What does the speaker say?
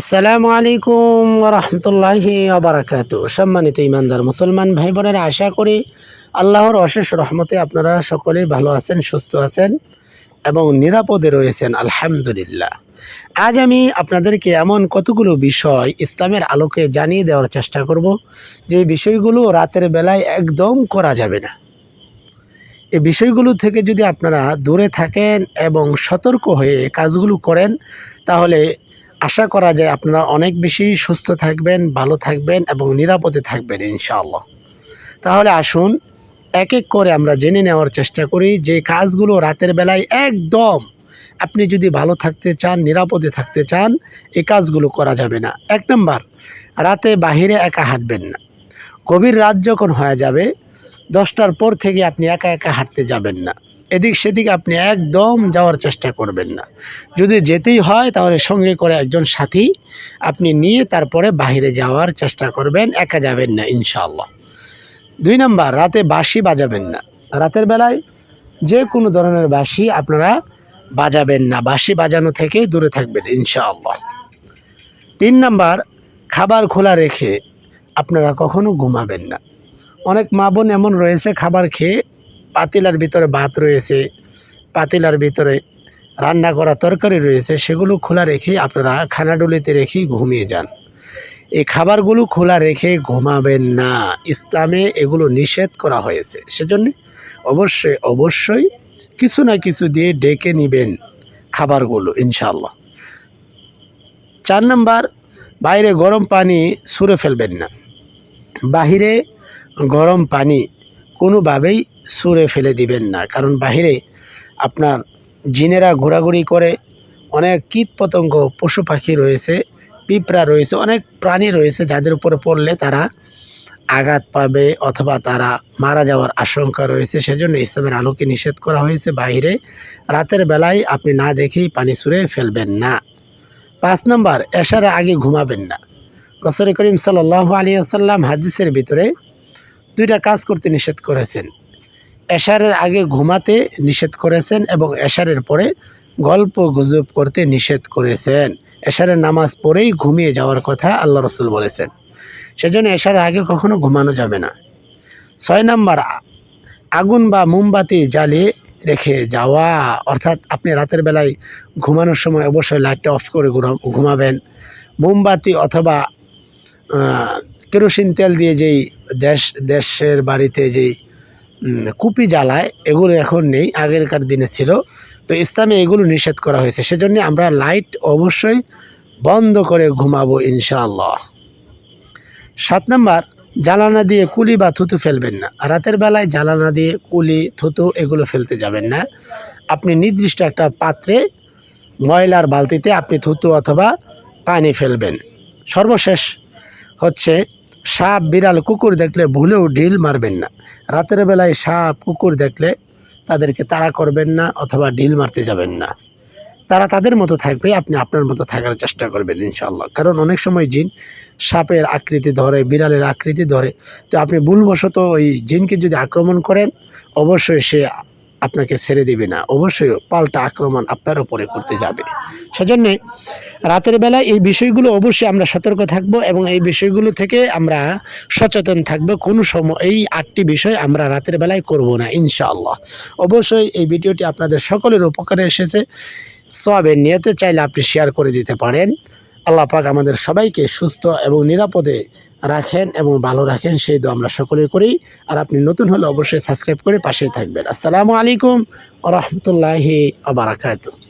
আসসালামু আলাইকুম রহমতুল্লাহি আবরাকাত সম্মানিত ইমানদার মুসলমান ভাই বোনেরা আশা করি আল্লাহর অশেষ রহমতে আপনারা সকলেই ভালো আছেন, সুস্থ আছেন এবং নিরাপদে রয়েছেন, আলহামদুলিল্লাহ। আজ আমি আপনাদেরকে এমন কতগুলো বিষয় ইসলামের আলোকে জানিয়ে দেওয়ার চেষ্টা করব, যে বিষয়গুলো রাতের বেলায় একদম করা যাবে না। এই বিষয়গুলো থেকে যদি আপনারা দূরে থাকেন এবং সতর্ক হয়ে কাজগুলো করেন, তাহলে আশা করা যায় আপনারা অনেক বেশি সুস্থ থাকবেন, ভালো থাকবেন এবং নিরাপদে থাকবেন, ইনশাআল্লাহ। তাহলে আসুন, এক এক করে আমরা জেনে নেওয়ার চেষ্টা করি যে কাজগুলো রাতের বেলায় একদম আপনি যদি ভালো থাকতে চান, নিরাপদে থাকতে চান, এই কাজগুলো করা যাবে না। এক নম্বর, রাতে বাহিরে একা হাঁটবেন না। গভীর রাত যখন হয়ে যাবে, দশটার পর থেকে আপনি একা একা হাঁটতে যাবেন না। এদিক সেদিক আপনি একদম যাওয়ার চেষ্টা করবেন না। যদি যেতেই হয় তাহলে সঙ্গে করে একজন সাথী আপনি নিয়ে তারপরে বাইরে যাওয়ার চেষ্টা করবেন, একা যাবেন না ইনশাআল্লাহ। দুই নাম্বার, রাতে বাঁশি বাজাবেন না। রাতের বেলায় যে কোনো ধরনের বাঁশি আপনারা বাজাবেন না। বাঁশি বাজানো থেকে দূরে থাকবেন ইনশাআল্লাহ। তিন নাম্বার, খাবার খোলা রেখে আপনারা কখনো ঘুমাবেন না। অনেক মা বোন এমন রয়েছে, খাবার খেয়ে পাতিলার ভিতরে ভাত রয়েছে, পাতিলার ভিতরে রান্না করা তরকারি রয়েছে, সেগুলো খোলা রেখে আপনারা খানাডুলিতে রেখেই ঘুমিয়ে যান। এই খাবারগুলো খোলা রেখে ঘুমাবেন না। ইসলামে এগুলো নিষেধ করা হয়েছে। সেজন্য অবশ্যই অবশ্যই কিছু না কিছু দিয়ে ডেকে নেবেন খাবারগুলো ইনশাল্লাহ চার নাম্বার, বাইরে গরম পানি সুরে ফেলবেন না। বাহিরে গরম পানি কোনোভাবেই সুরে ফেলে দিবেন না। কারণ বাহিরে আপনার জিনেরা ঘোরাঘুরি করে, অনেক কীট পতঙ্গ পশু পাখি রয়েছে, পিঁপড়া রয়েছে, অনেক প্রাণী রয়েছে যাদের উপরে পড়লে তারা আঘাত পাবে অথবা তারা মারা যাওয়ার আশঙ্কা রয়েছে। সেজন্য ইসলামের আলোকে নিষেধ করা হয়েছে বাইরে রাতের বেলায় আপনি না দেখেই পানি সুরে ফেলবেন না। পাঁচ নম্বর এশার আগে ঘুমাবেন না। রসুল করিম সাল্লাহ আলী আসাল্লাম হাদিসের ভিতরে দুইটা কাজ করতে নিষেধ করেছেন। এশারের আগে ঘুমাতে নিষেধ করেছেন এবং এশারের পরে গল্প গুজব করতে নিষেধ করেছেন। এশারের নামাজ পড়েই ঘুমিয়ে যাওয়ার কথা আল্লাহ রসুল বলেছেন। সেজন্য এশারের আগে কখনো ঘুমানো যাবে না। ছয় নাম্বার, আগুন বা মোমবাতি জ্বালিয়ে রেখে যাওয়া। অর্থাৎ আপনি রাতের বেলায় ঘুমানোর সময় অবশ্যই লাইটটা অফ করে ঘুমাবেন। মোমবাতি অথবা কেরোসিন তেল দিয়ে যেই দেশ, দেশের বাড়িতে যেই কুপি জ্বালায়, এগুলো এখন নেই, আগেরকার দিনে ছিল। তো ইসলামে এগুলো নিষেধ করা হয়েছে। সেজন্য আমরা লাইট অবশ্যই বন্ধ করে ঘুমাবো, ইনশাআল্লাহ। সাত নম্বর, জ্বালানা দিয়ে কুলি বা থুতু ফেলবেন না। রাতের বেলায় জ্বালানা দিয়ে কুলি, থুতু এগুলো ফেলতে যাবেন না। আপনি নির্দিষ্ট একটা পাত্রে ময়লার বালতিতে আপনি থুতু অথবা পানি ফেলবেন। সর্বশেষ হচ্ছে সাপ, বিড়াল, কুকুর দেখলে ভুলেও ঢিল মারবেন না। রাতের বেলায় সাপ, কুকুর দেখলে তাদেরকে তাড়া করবেন না অথবা ঢিল মারতে যাবেন না। তারা তাদের মতো থাকবে, আপনি আপনার মতো থাকার চেষ্টা করবেন ইনশাল্লাহ কারণ অনেক সময় জিন সাপের আকৃতি ধরে, বিড়ালের আকৃতি ধরে। তো আপনি ভুলবশত ওই জিনকে যদি আক্রমণ করেন, অবশ্যই সে আপনাকে ছেড়ে দিবে না। অবশ্যই পাল্টা আক্রমণ আপনার উপরে করতে যাবে। সেজন্যে রাতের বেলায় এই বিষয়গুলো অবশ্যই আমরা সতর্ক থাকব এবং এই বিষয়গুলো থেকে আমরা সচেতন থাকব। কোনো সময় এই আটটি বিষয় আমরা রাতের বেলায় করব না, ইনশাআল্লাহ। অবশ্যই এই ভিডিওটি আপনাদের সকলের উপকারে এসেছে। সবের নিয়তে চাইলে আপনি শেয়ার করে দিতে পারেন। আল্লাহ পাক আমাদের সবাইকে সুস্থ এবং নিরাপদে রাখেন এবং ভালো রাখেন, সেই দো আমরা সকলে করি। আর আপনি নতুন হলে অবশ্যই সাবস্ক্রাইব করে পাশেই থাকবেন। আসসালামু আলাইকুম রহমতুল্লাহি আবরাকাতু